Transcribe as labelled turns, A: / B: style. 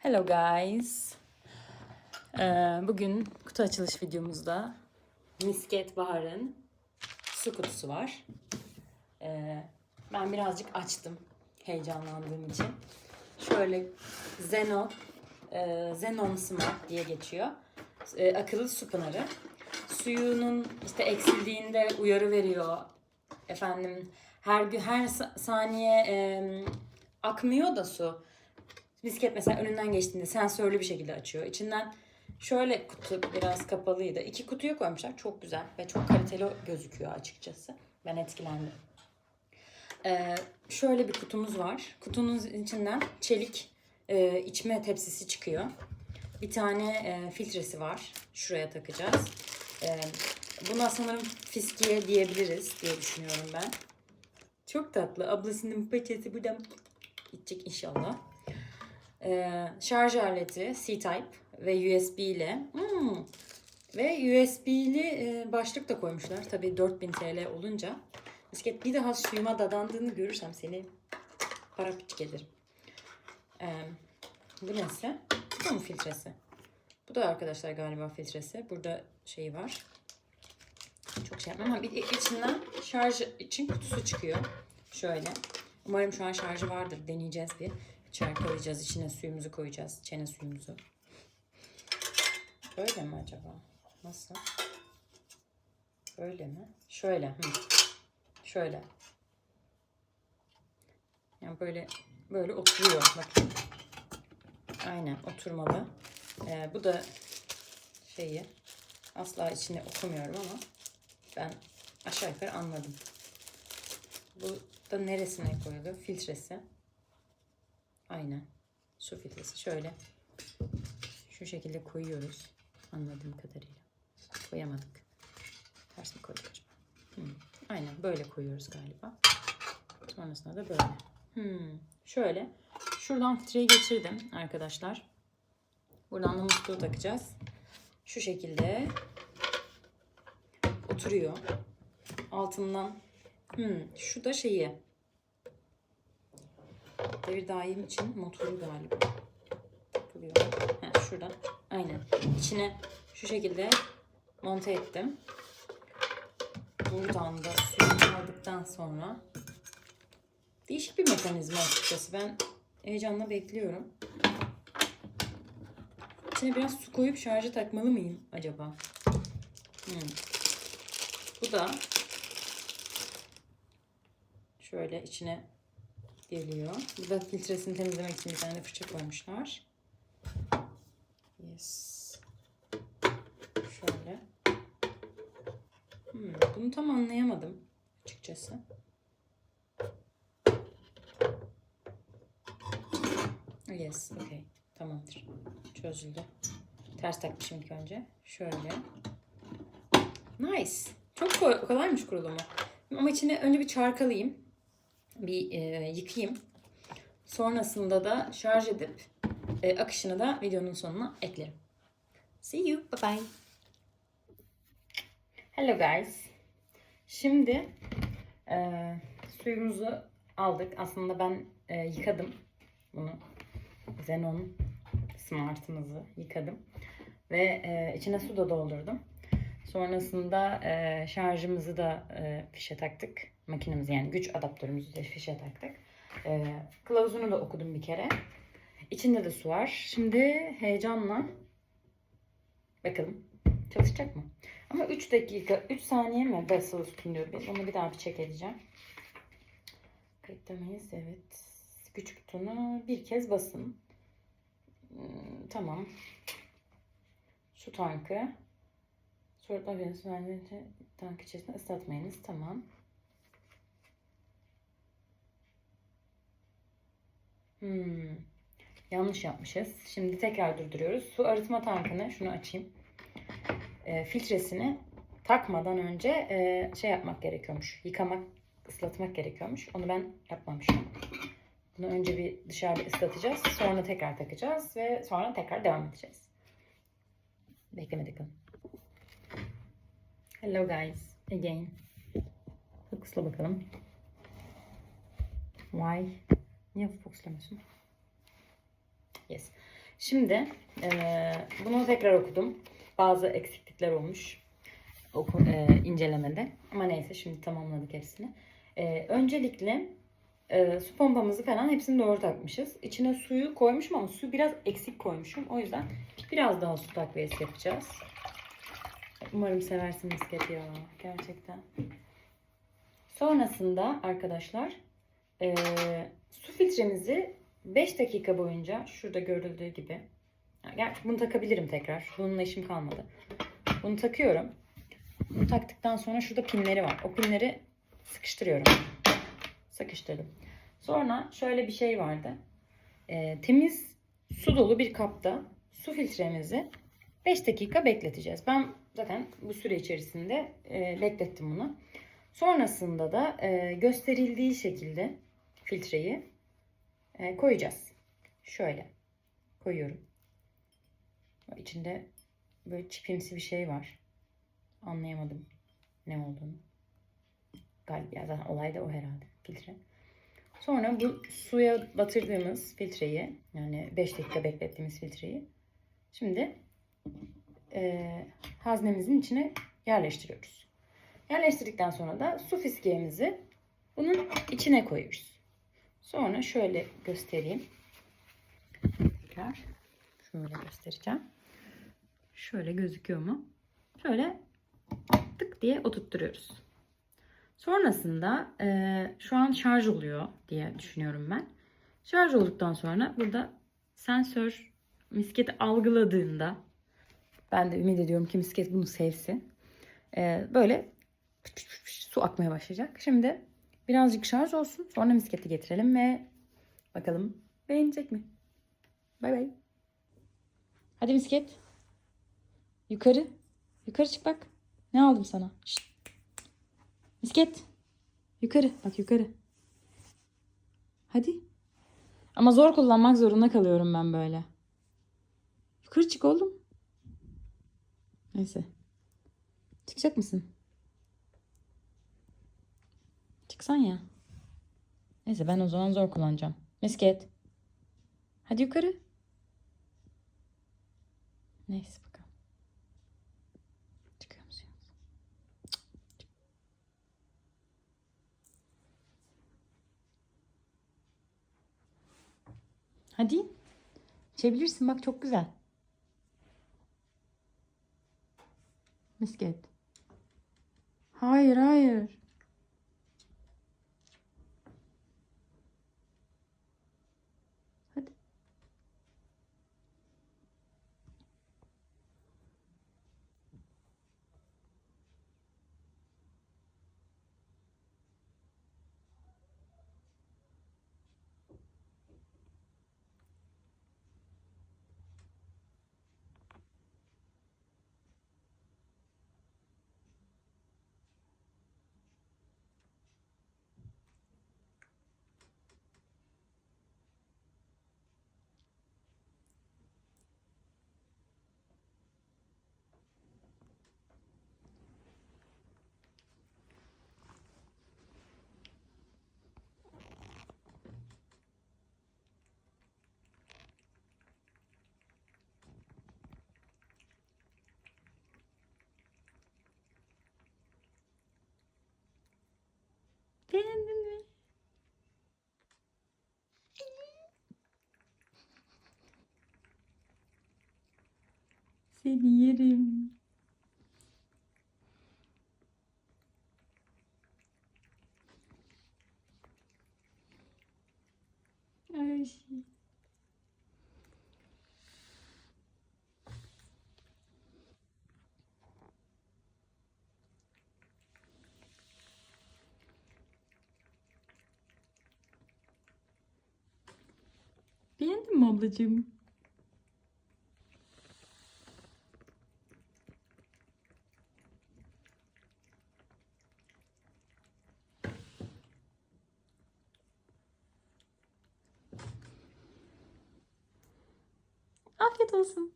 A: Hello guys. Ee, bugün kutu açılış videomuzda Misket Bahar'ın su kutusu var. Ee, ben birazcık açtım heyecanlandığım için. Şöyle Zeno, e, Zenon Smart diye geçiyor. E, akıllı su pınarı. Suyunun işte eksildiğinde uyarı veriyor. Efendim her gün her sa- saniye e, akmıyor da su. Bisiklet mesela önünden geçtiğinde sensörlü bir şekilde açıyor. İçinden şöyle kutu biraz kapalıydı. İki kutuya koymuşlar. Çok güzel ve çok kaliteli gözüküyor açıkçası. Ben etkilendim. Ee, şöyle bir kutumuz var. Kutunun içinden çelik e, içme tepsisi çıkıyor. Bir tane e, filtresi var. Şuraya takacağız. E, buna sanırım fiskiye diyebiliriz diye düşünüyorum ben. Çok tatlı. Ablasının paçası buradan gidecek inşallah. Ee, şarj aleti C-Type ve USB ile Hmm. ve USB'li e, başlık da koymuşlar. Tabii 4000 TL olunca. Bisiklet bir daha suyuma dadandığını görürsem seni para piç gelirim. Ee, bu neyse? Bu da mı filtresi? Bu da arkadaşlar galiba filtresi. Burada şey var. Çok şey yapmam ama bir içinden şarj için kutusu çıkıyor. Şöyle. Umarım şu an şarjı vardır. Deneyeceğiz bir. Çarkalayacağız. içine suyumuzu koyacağız. Çene suyumuzu. Böyle mi acaba? Nasıl? Böyle mi? Şöyle. Hı. Şöyle. Yani böyle böyle oturuyor. Bakın. Aynen oturmalı. Ee, bu da şeyi asla içine okumuyorum ama ben aşağı yukarı anladım. Bu da neresine koyuluyor? Filtresi. Aynen. Su filtresi. Şöyle. Şu şekilde koyuyoruz. Anladığım kadarıyla. Koyamadık. Ters mi koyduk acaba? Hmm. Aynen böyle koyuyoruz galiba. Sonrasında da böyle. Hmm. Şöyle. Şuradan filtreyi geçirdim arkadaşlar. Buradan da musluğu takacağız. Şu şekilde oturuyor. Altından hmm, şu da şeyi devir daim için motoru galiba takılıyor. Ha, şuradan aynen içine şu şekilde monte ettim. Buradan da suyunu aldıktan sonra değişik bir mekanizma açıkçası. Ben heyecanla bekliyorum. İçine biraz su koyup şarja takmalı mıyım acaba? Hmm. Bu da şöyle içine geliyor. Burada filtresini temizlemek için bir tane fırça koymuşlar. Yes. Şöyle. Hmm, bunu tam anlayamadım açıkçası. Yes, okay. Tamamdır. Çözüldü. Ters takmışım ilk önce. Şöyle. Nice. Çok kolay, kolaymış kurulumu. Ama içine önce bir çarkalayayım. Bir e, yıkayayım. Sonrasında da şarj edip e, akışını da videonun sonuna eklerim. See you. Bye bye. Hello guys. Şimdi e, suyumuzu aldık. Aslında ben e, yıkadım bunu. Zenon Smart'ımızı yıkadım. Ve e, içine su da doldurdum. Sonrasında e, şarjımızı da e, fişe taktık. Makinemizi yani güç adaptörümüzü de fişe taktık. E, kılavuzunu da okudum bir kere. İçinde de su var. Şimdi heyecanla bakalım çalışacak mı? Ama 3 dakika, 3 saniye mi basılı tutun diyor. Biz onu bir daha bir check edeceğim. Kayıttamayız. Evet. Güç butonu bir kez basın. Hmm, tamam. Su tankı. Soğutma birisi verdiğince tank içerisinde ıslatmayınız. Tamam. Hmm. Yanlış yapmışız. Şimdi tekrar durduruyoruz. Su arıtma tankını şunu açayım. E, filtresini takmadan önce e, şey yapmak gerekiyormuş. Yıkamak, ıslatmak gerekiyormuş. Onu ben yapmamışım. Bunu önce bir dışarıda ıslatacağız. Sonra tekrar takacağız ve sonra tekrar devam edeceğiz. Beklemedik kalın. Hello guys. Again. Fokusla bakalım. Why? Niye fokuslamıyorsun? Yes. Şimdi eee, bunu tekrar okudum. Bazı eksiklikler olmuş oku, eee, incelemede. Ama neyse şimdi tamamladık hepsini. Eee, öncelikle eee, su pompamızı falan hepsini doğru takmışız. İçine suyu koymuşum ama suyu biraz eksik koymuşum. O yüzden biraz daha su takviyesi yapacağız. Umarım seversin misket ya. Gerçekten. Sonrasında arkadaşlar eee, su filtremizi 5 dakika boyunca şurada görüldüğü gibi. Ya Gerçi bunu takabilirim tekrar. Bununla işim kalmadı. Bunu takıyorum. Bunu taktıktan sonra şurada pinleri var. O pinleri sıkıştırıyorum. Sıkıştırdım. Sonra şöyle bir şey vardı. Eee, temiz su dolu bir kapta su filtremizi 5 dakika bekleteceğiz. Ben zaten bu süre içerisinde e, beklettim bunu. Sonrasında da e, gösterildiği şekilde filtreyi e, koyacağız. Şöyle koyuyorum. İçinde böyle çipimsi bir şey var. Anlayamadım ne olduğunu. Galiba zaten olay da o herhalde filtre. Sonra bu suya batırdığımız filtreyi yani 5 dakika beklettiğimiz filtreyi şimdi e, haznemizin içine yerleştiriyoruz. Yerleştirdikten sonra da su fiskiyemizi bunun içine koyuyoruz. Sonra şöyle göstereyim. Tekrar şöyle göstereceğim. Şöyle gözüküyor mu? Şöyle tık diye oturtturuyoruz. Sonrasında e, şu an şarj oluyor diye düşünüyorum ben. Şarj olduktan sonra burada sensör misketi algıladığında ben de ümit ediyorum ki misket bunu sevsin. E, böyle su akmaya başlayacak. Şimdi birazcık şarj olsun. Sonra misketi getirelim ve bakalım beğenecek mi? Bay bay. Hadi misket. Yukarı. Yukarı çık bak. Ne aldım sana? Şşt. Misket. Yukarı. Bak yukarı. Hadi. Ama zor kullanmak zorunda kalıyorum ben böyle. Yukarı çık oğlum. Neyse. Çıkacak mısın? Çıksan ya. Neyse ben o zaman zor kullanacağım. Misket. Hadi yukarı. Neyse bakalım. Çıkıyor musun? Hadi. İçebilirsin bak çok güzel. Misket. Hayır hayır. Hadi. Beğendin mi? Seni yerim. Beğendin mi ablacığım? Afiyet olsun.